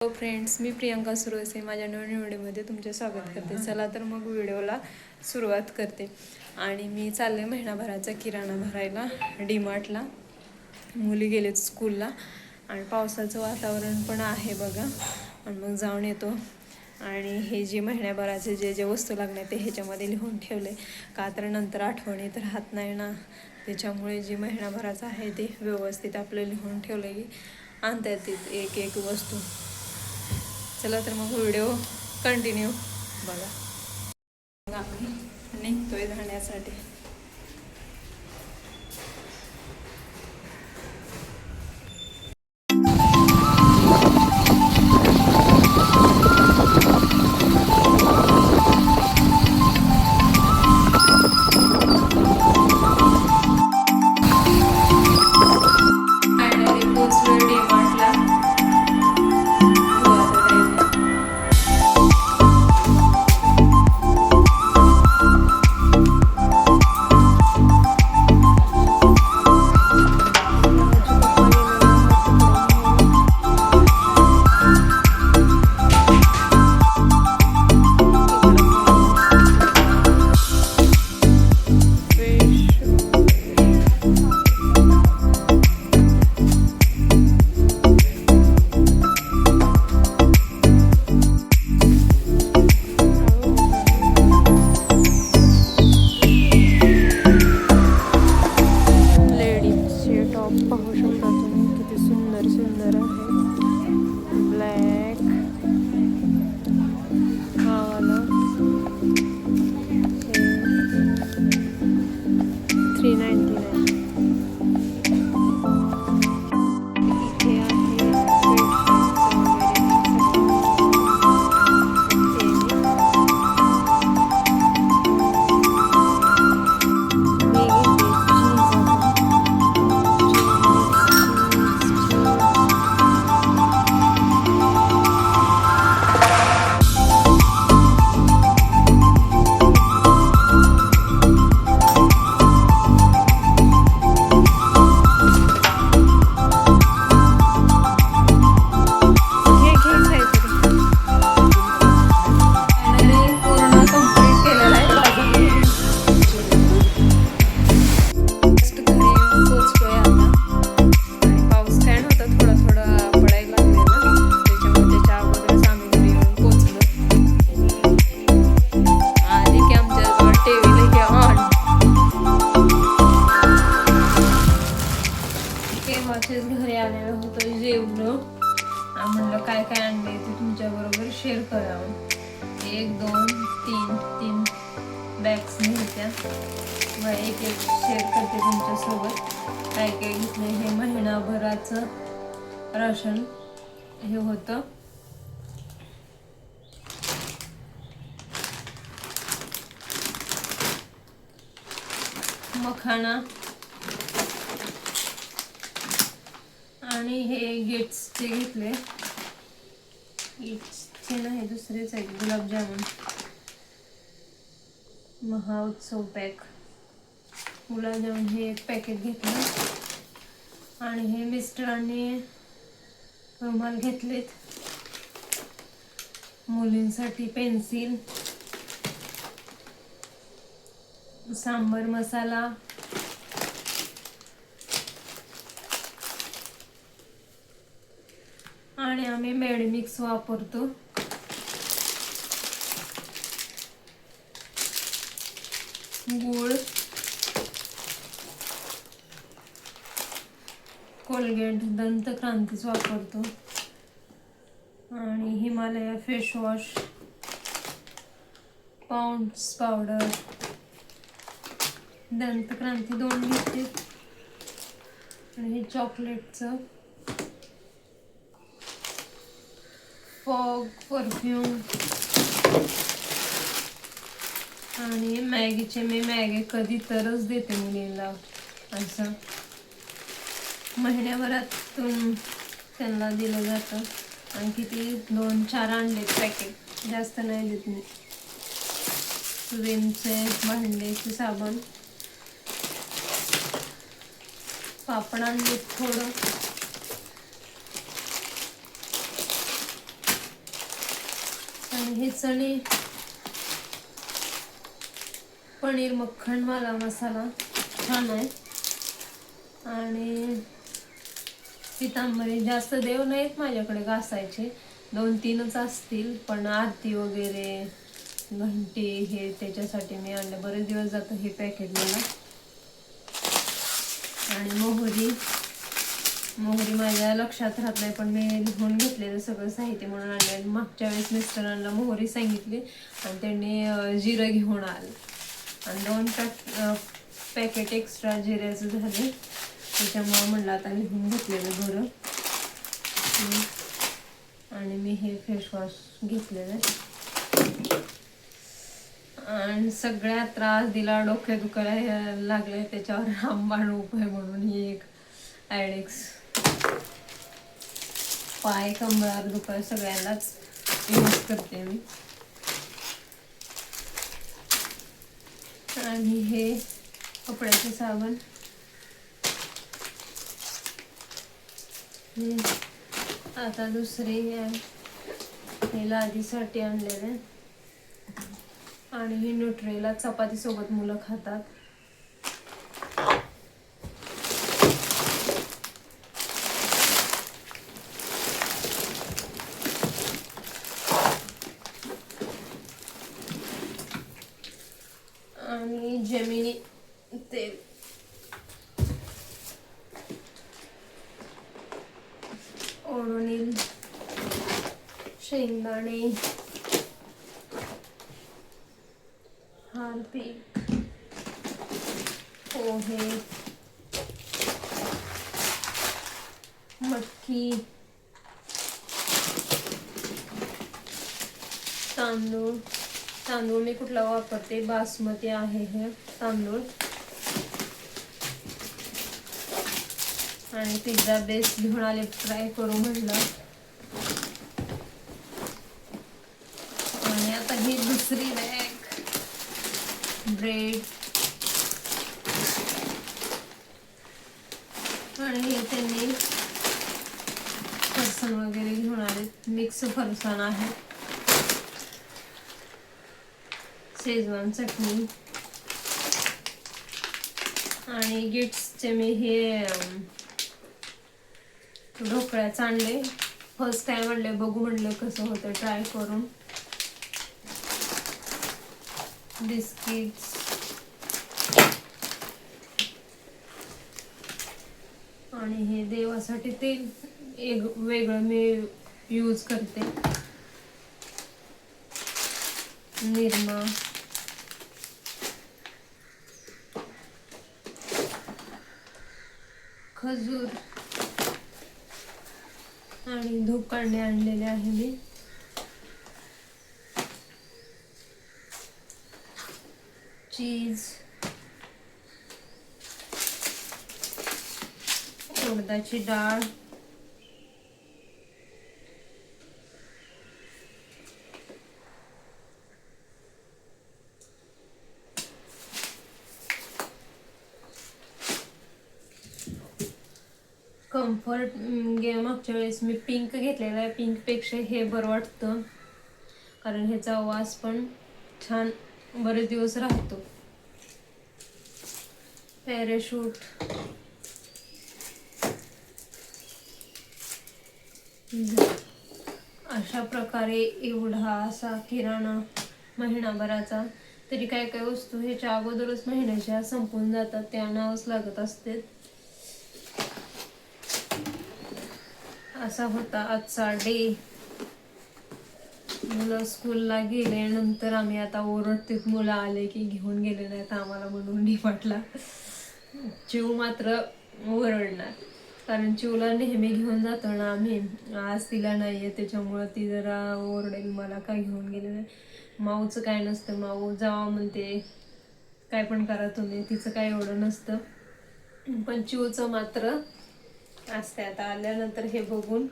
Hello friends मी प्रियंका सुरवसे माझ्या नवीन व्हिडिओमध्ये तुमचे स्वागत करते. चला तर मग व्हिडिओला सुरुवात करते. आणि मी चालले महिनाभराचा किराणा भरायला डीमार्टला. मुली गेलेत स्कूलला. आणि पावसाचं वातावरण पण आहे बघा. आणि मग जाऊन येतो. आणि हे जे महिन्याभराचे जे जे वस्तू लागणार ते ह्याच्यामध्ये लिहून ठेवले. का तर नंतर आठवणीत राहत नाही ना. त्याच्यामुळे जे महिनाभराचं आहे ते व्यवस्थित आपलं लिहून ठेवलं की आणता येते एक एक वस्तू. चला तर मग व्हिडिओ कंटिन्यू. बघा. मग आम्ही निघतोय धाण्यासाठी आलेलं होतं जेवलं. म्हणलं काय काय आणले ते तुमच्या बरोबर शेअर करावं. एक दोन तीन तीन बॅग्स घ्यायच्या मग एक एक शेअर करते तुमच्यासोबत. काय काय घेतलं हे महिनाभराचं राशन हे होतं. मखाना आणि हे गेट्सचे घेतले गेट्सचे नाही दुसरेच आहेत गुलाबजामुन. महाउत्सव पॅक गुलाबजामुन हे एक पॅकेट घेतलं. आणि हे मिस्टरांनी रुमाल घेतलेत. मुलींसाठी पेन्सिल सांबर मसाला आणि आम्ही मेडमिक्स वापरतो. गूळ कोलगेट दंतक्रांतीच वापरतो. आणि Himalaya face wash Pond's powder Dantkranti दोन घेते. आणि हे चॉकलेटचं फॉग परफ्यूम आणि मॅगीचे मी मॅगी कधी तरच देते मुलीला असं. महिन्याभरातून त्यांना दिलं जातं. आणि किती दोन चार अंडे पॅकेट. जास्त नाही देत मी. विमचे भांडेचे साबण. पापड आणलेत थोडं. आणि हे चणे. पनीर मक्खन मला मसाला छान आहे. आणि पितांबरी जास्त देव नाहीत माझ्याकडे घासायचे. दोन तीनच असतील पण आरती वगैरे घंटी हे त्याच्यासाठी मी आणलं. बरेच दिवस जातं हे पॅकेट मला. आणि मोहरी. मोहरी माझ्या लक्षात राहत नाही पण मी लिहून घेतलेलं सगळं साहित्य म्हणून आणलं मागच्या वेळेस मिस्टरांना मोहरी सांगितली आणि त्यांनी जिरं घेऊन आलं. आणि दोन पॅक पॅकेट एक्स्ट्रा जिऱ्याचं झाले. त्याच्यामुळं म्हणलं आता लिहून घेतलेलं बरं. आणि मी हे फेसवॉश घेतलेलं आणि सगळ्यात त्रास दिला डोके दुखायला लागले त्याच्यावर आंबाण उपाय म्हणून ही एक ॲडिक्स पाय कंबरार दुपार सगळ्यांनाच. यूज करते मी. आणि हे कपड्याचे साबण. आता दुसरे हे लादीसाठी आणलेले. आणि हे न्यूट्रेला चपातीसोबत मुलं खातात आणि जमिनी तेल ओढणील शेंगदाणे हारपीक पोहे मटकी तांदूळ. तांदूळ मी कुठला वापरते? बासमती आहे हे तांदूळ. आणि पिझ्झा बेस घेऊन आले ट्राय करू म्हटलं आणि आता ही दुसरी बॅग ब्रेड आणि हे त्यांनी फरसाण वगैरे घेऊन आले मिक्स फरसाण आहे. शेजवान चटणी. आणि गिट्सचे मी हे ढोकळ्याच आणले फर्स्ट टाइम म्हणले बघू म्हणलं कसं होतं. ट्राय करून. बिस्किट्स. आणि हे देवासाठी तेल एक वेगळं मी यूज करते. निरमा. खजूर. आणि धूप काढणे आणलेले आहे मी. चीज उडदाची डाळ कम्फर्ट गे मागच्या वेळेस मी पिंक घेतलेला आहे. पिंकपेक्षा हे बरं वाटतं. कारण ह्याचा वास पण छान बरेच दिवस राहतो. पॅराशूट अशा प्रकारे एवढा असा किराणा महिनाभराचा तरी काय काय वस्तू ह्याच्या अगोदरच महिन्याच्या संपून जातात त्या आणावंच लागत असते. असा होता आजचा डे मुलं स्कूलला गेल्यानंतर आम्ही आता ओरडतेत मुलं आले की घेऊन गेले नाहीत आम्हाला म्हणून डिमार्टला चिव मात्र ओरडणार. कारण चिवला नेहमी घेऊन जातो ना आम्ही. आज तिला नाही आहे त्याच्यामुळं ती जरा ओरडेल मला काय घेऊन गेले नाही. माऊचं काय नसतं माऊ जावा म्हणते काय पण करा तुम्ही तिचं काय एवढं नसतं. पण चिवचं मात्र असते आता आल्यानंतर हे बघून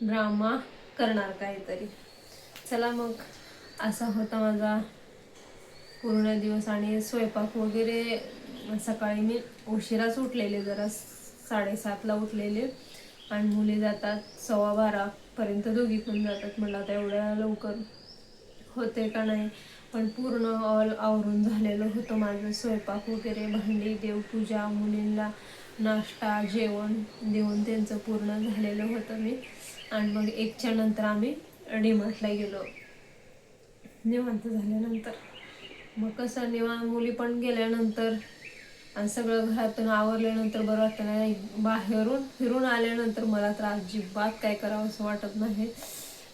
ड्रामा करणार काहीतरी. चला मग. असा होता माझा पूर्ण दिवस आणि स्वयंपाक वगैरे. सकाळी मी उशिराच उठलेले जरा साडेसातला उठलेले. आणि मुली जातात सव्वा बारापर्यंत दोघी पण जातात. म्हटलं आता एवढ्या लवकर होते का नाही? पण पूर्ण ऑल आवरून झालेलं होतं माझं स्वयंपाक वगैरे भांडी देवपूजा मुलींना नाश्ता जेवण देऊन त्यांचं पूर्ण झालेलं होतं मी. आणि मग एकच्या नंतर आम्ही डीमार्टला गेलो. निवांत झाल्यानंतर. मग कसं निवांत मुली पण गेल्यानंतर आणि सगळं घरातून आवरल्यानंतर बरं वाटतं नाही बाहेरून फिरून आल्यानंतर मला तर अजिबात काय करावं असं वाटत नाही.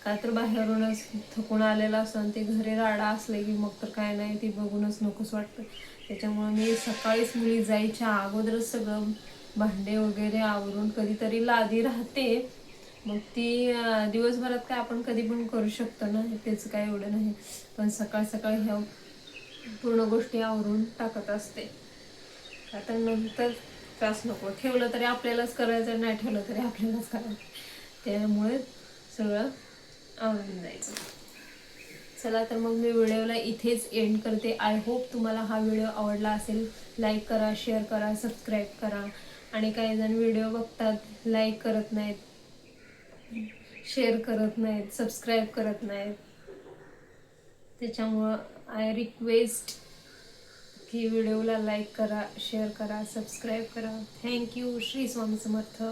का तर बाहेरूनच थकून आलेलं असं आणि ते घरी राडा असले की मग तर काय नाही ते बघूनच नकोच वाटतं. त्याच्यामुळं मी सकाळीच मुली जायच्या अगोदरच सगळं भांडे वगैरे आवरून कधीतरी लादी राहते. मग ती दिवसभरात काय आपण कधी पण करू शकतो ना त्याचं काय एवढं नाही. पण सकाळ सकाळ ह्या पूर्ण गोष्टी आवरून टाकत असते. आता नंतर त्रास नको. ठेवलं तरी आपल्यालाच करायचं नाही ठेवलं तरी आपल्यालाच करायचं. त्यामुळे सगळं आवडून जायचं. चला तर मग मी व्हिडिओला इथेच एंड करते. आय होप तुम्हाला हा व्हिडिओ आवडला असेल. लाईक करा शेअर करा सबस्क्राईब करा. आणि काही जण व्हिडिओ बघतात लाईक करत नाहीत. शेअर करत नाहीत सबस्क्राईब करत नाहीत. त्याच्यामुळं आय रिक्वेस्ट की व्हिडिओला लाईक करा शेअर करा सबस्क्राईब करा. Thank you Shri Swami Samarth.